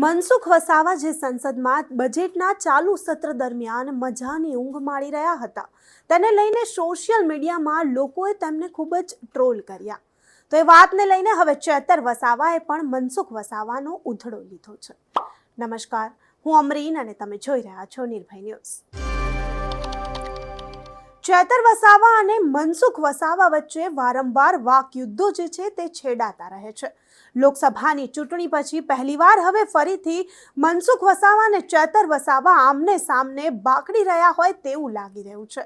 મનસુખ વસાવા જે સંસદમાં બજેટના ચાલુ સત્ર દરમિયાન મજાની ઊંઘ માણી રહ્યા હતા. તેને લઈને સોશિયલ મીડિયામાં લોકોએ તેમને ખૂબ જ ટ્રોલ કર્યા. તો એ વાતને લઈને હવે ચેતર વસાવાએ પણ મનસુખ વસાવાનો ઉધડો લીધો છે. નમસ્કાર, હું અમરીન અને તમે જોઈ રહ્યા છો નિર્ભય ન્યૂઝ. ચેતર વસાવા અને મનસુખ વસાવા વચ્ચે વારંવાર વાકયુદ્ધો જે છે તે છેડાતા રહે છે. લોકસભાની ચૂંટણી પછી પહેલીવાર હવે ફરીથી મનસુખ વસાવા અને ચેતર વસાવા આમને સામને બાકડી રહ્યા હોય તેવું લાગી રહ્યું છે.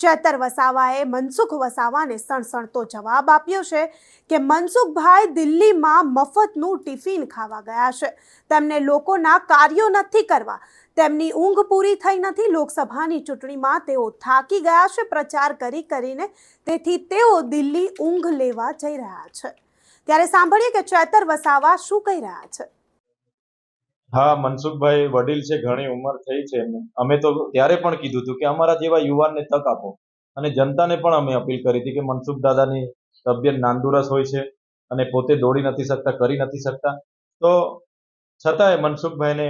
ચેતર વસાવાએ મનસુખ વસાવાને સણસણતો જવાબ આપ્યો છે કે મનસુખભાઈ દિલ્હીમાં મફતનું ટિફિન ખાવા ગયા છે. તેમને લોકોના કાર્યો નથી કરવા. તેમની ઊંઘ પૂરી થઈ નથી. લોકસભાની ચૂંટણીમાં તેઓ થાકી ગયા છે. પ્રચાર કરી કરીને તેથી તેઓ દિલ્હી ઊંઘ લેવા જઈ રહ્યા છે. ત્યારે સાંભળીએ કે ચેતર વસાવા શું કહી રહ્યા છે. હા, મનસુખભાઈ વડીલ છે, ઘણી ઉંમર થઈ છે. અમે તો ત્યારે પણ કીધું હતું કે અમારા જેવા યુવાનને તક આપો. અને જનતાને પણ અમે અપીલ કરી હતી કે મનસુખ દાદાની તબિયત નાંદુરસ હોય છે અને પોતે દોડી નથી શકતા, કરી નથી શકતા. તો છતાંય મનસુખભાઈને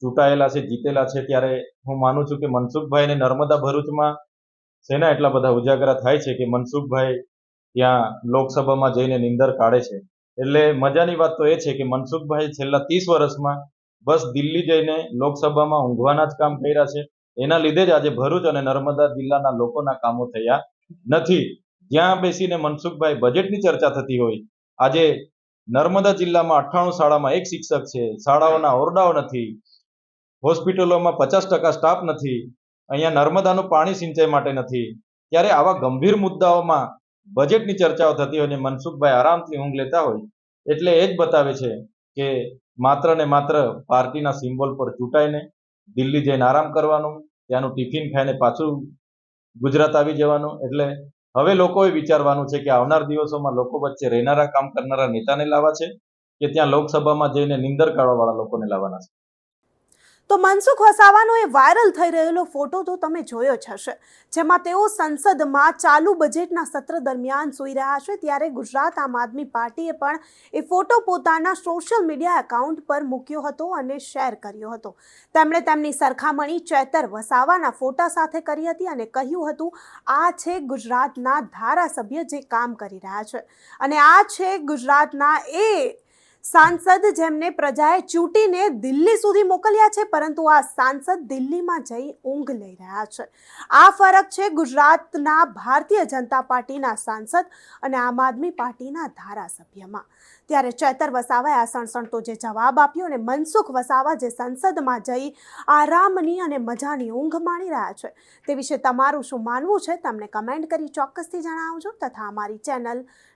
ચૂંટાયેલા છે, જીતેલા છે ત્યારે હું માનું છું કે મનસુખભાઈને નર્મદા ભરૂચમાં શેના એટલા બધા ઉજાગરા થાય છે કે મનસુખભાઈ ત્યાં લોકસભામાં જઈને નિંદર કાઢે છે. એટલે મજાની વાત તો એ છે કે મનસુખભાઈ છેલ્લા ત્રીસ વર્ષમાં બસ દિલ્હી જઈને લોકસભામાં ઊંઘવાના જ કામ કર્યા છે. એના લીધે જ આજે ભરૂચ અને નર્મદા જિલ્લાના લોકોના કામો થયા નથી. જ્યાં બેસીને મનસુખભાઈ બજેટની ચર્ચા થતી હોય, આજે નર્મદા જિલ્લામાં અઠ્ઠાણું શાળામાં એક શિક્ષક છે, શાળાઓના ઓરડાઓ નથી, હોસ્પિટલોમાં પચાસ ટકા સ્ટાફ નથી, અહીંયા નર્મદાનું પાણી સિંચાઈ માટે નથી. ત્યારે આવા ગંભીર મુદ્દાઓમાં બજેટની ચર્ચાઓ થતી હોય અને મનસુખભાઈ આરામથી ઊંઘ લેતા હોય, એટલે એ જ બતાવે છે કે માત્ર ને માત્ર પાર્ટીના સિમ્બોલ પર ચૂંટાઈને દિલ્હી જઈને આરામ કરવાનું, ત્યાંનું ટિફિન ખાઈને પાછું ગુજરાત આવી જવાનું, એટલે હવે લોકોએ વિચારવાનું છે કે આવનાર દિવસોમાં લોકો વચ્ચે રહેનારા કામ કરનારા નેતાને લાવવા છે કે ત્યાં લોકસભામાં જઈને નિંદર કાઢવાવાળા લોકોને લાવવાના છે? તો મનસુખ વસાવાનો એ વાયરલ થઈ રહેલો ફોટો તો તમે જોયો જ હશે. જેમાં તેઓ સંસદમાં ચાલુ બજેટના સત્ર દરમિયાન સૂઈ રહ્યા છે, ત્યારે ગુજરાત આમ આદમી પાર્ટીએ પણ એ ફોટો પોતાના સોશિયલ મીડિયા એકાઉન્ટ પર મૂક્યો હતો અને શેર કર્યો હતો. તેમણે તેમની સરખામણી ચેતર વસાવાના ફોટા સાથે કરી હતી અને કહ્યું હતું, આ છે ગુજરાતના ધારાસભ્ય જે કામ કરી રહ્યા છે. અને આ છે ગુજરાતના એ સાંસદ જેમને પ્રજાએ ચૂંટીને દિલ્હી સુધી મોકલ્યા છે, પરંતુ આ સાંસદ દિલ્હીમાં જઈ ઊંઘ લઈ રહ્યા છે. આ ફરક છે ગુજરાતના ભારતીય જનતા પાર્ટીના સાંસદ અને આમ આદમી પાર્ટીના ધારાસભ્યમાં. ત્યારે ચેતર વસાવાએ આ સણસણતો જે જવાબ આપ્યો અને મનસુખ વસાવા જે સંસદમાં જઈ આરામની અને મજાની ઊંઘ માણી રહ્યા છે. તે વિશે તમારું શું માનવું છે, તમને કમેન્ટ કરી ચોક્કસથી જણાવજો તથા અમારી ચેનલ